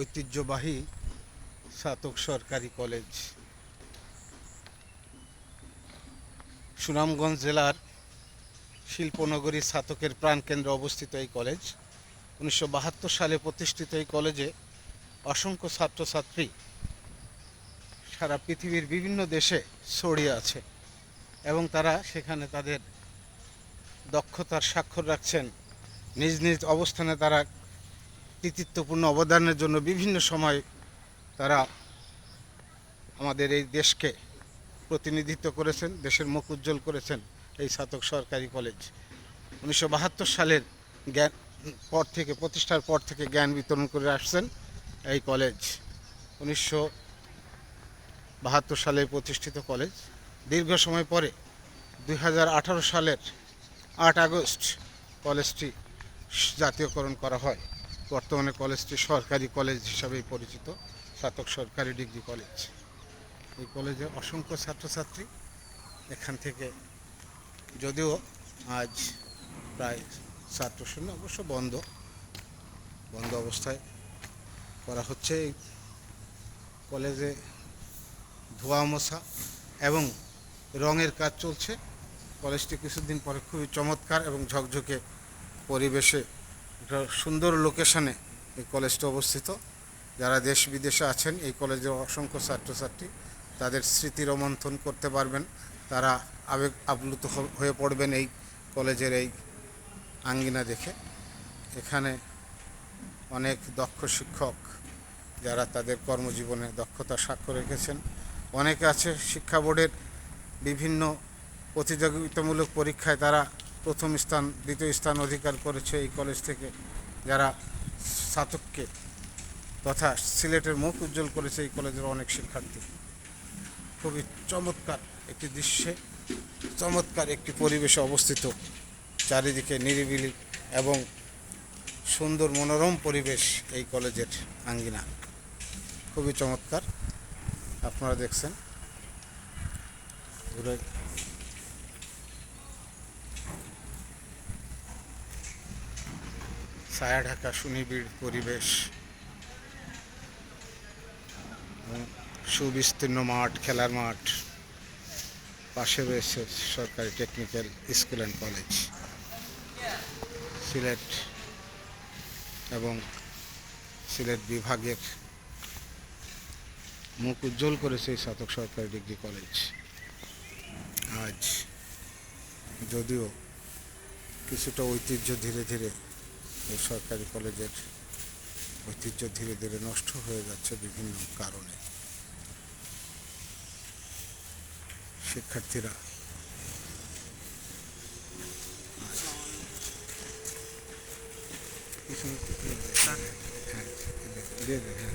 ঐতিহ্যবাহী স্নাতক সরকারি কলেজ। সুনামগঞ্জ জেলার শিল্পনগরী স্নাতকের প্রাণকেন্দ্রে অবস্থিত এই কলেজ। উনিশশো বাহাত্তর সালে প্রতিষ্ঠিত এই কলেজে অসংখ্য ছাত্রছাত্রী সারা পৃথিবীর বিভিন্ন দেশে ছড়িয়ে আছে এবং তারা সেখানে তাদের দক্ষতার স্বাক্ষর রাখছেন। নিজ নিজ অবস্থানে তারা কৃতিত্বপূর্ণ অবদানের জন্য বিভিন্ন সময় তারা আমাদের এই দেশকে প্রতিনিধিত্ব করেছেন, দেশের মুখ উজ্জ্বল করেছেন এই স্নাতক সরকারি কলেজ। উনিশশো বাহাত্তর সালের জ্ঞান পর থেকে, প্রতিষ্ঠার পর থেকে জ্ঞান বিতরণ করে আসছেন এই কলেজ। উনিশশো বাহাত্তর সালে প্রতিষ্ঠিত কলেজ। দীর্ঘ সময় পরে দুই হাজার আঠারো সালের আট আগস্ট কলেজটি জাতীয়করণ করা হয়। বর্তমানে কলেজটি সরকারি কলেজ হিসাবেই পরিচিত স্নাতক সরকারি ডিগ্রি কলেজ। এই কলেজে অসংখ্য ছাত্রছাত্রী এখান থেকে, যদিও আজ প্রায় ছাত্র শূন্য অবশ্য বন্ধ বন্ধ অবস্থায় করা হচ্ছে এই কলেজে ধোয়া মোছা এবং রঙের কাজ চলছে। কলেজটি কিছুদিন পরে খুবই চমৎকার এবং ঝকঝকে পরিবেশে একটা সুন্দর লোকেশনে এই কলেজটি অবস্থিত। যারা দেশ বিদেশে আছেন, এই কলেজের অসংখ্য ছাত্রছাত্রী তাদের স্মৃতি রোমন্থন করতে পারবেন। তারা আবেগ আপ্লুত হয়ে পড়বেন এই কলেজের এই আঙ্গিনা দেখে। এখানে অনেক দক্ষ শিক্ষক যারা তাদের কর্মজীবনে দক্ষতা স্বাক্ষর রেখেছেন। অনেকে আছে শিক্ষা বোর্ডের বিভিন্ন প্রতিযোগিতামূলক পরীক্ষায় তারা প্রথম স্থান, দ্বিতীয় স্থান অধিকার করেছে এই কলেজ থেকে যারা স্নাতককে তথা সিলেটের মুখ উজ্জ্বল করেছে এই কলেজের অনেক শিক্ষার্থী। খুবই চমৎকার একটি দৃশ্যে, চমৎকার একটি পরিবেশে অবস্থিত চারিদিকে নিরিবিলি এবং সুন্দর মনোরম পরিবেশ এই কলেজের আঙ্গিনা। খুবই চমৎকার, আপনারা দেখছেন। ঘুরে ছায়া ঢাকা সুনিবিড় পরিবেশ। সুবিস্তীর্ণ মাঠ, খেলার মাঠ। পাশে রয়েছে সরকারি technical school and college Sylhet এবং সিলেট বিভাগের মুখ উজ্জ্বল করেছে এই স্নাতক সরকারি ডিগ্রি কলেজ আজ যদিও কিছুটা ঐতিহ্য ধীরে ধীরে এই সরকারি কলেজের ঐতিহ্য ধীরে ধীরে নষ্ট হয়ে যাচ্ছে বিভিন্ন কারণে শিক্ষার্থীরা হ্যাঁ, হ্যাঁ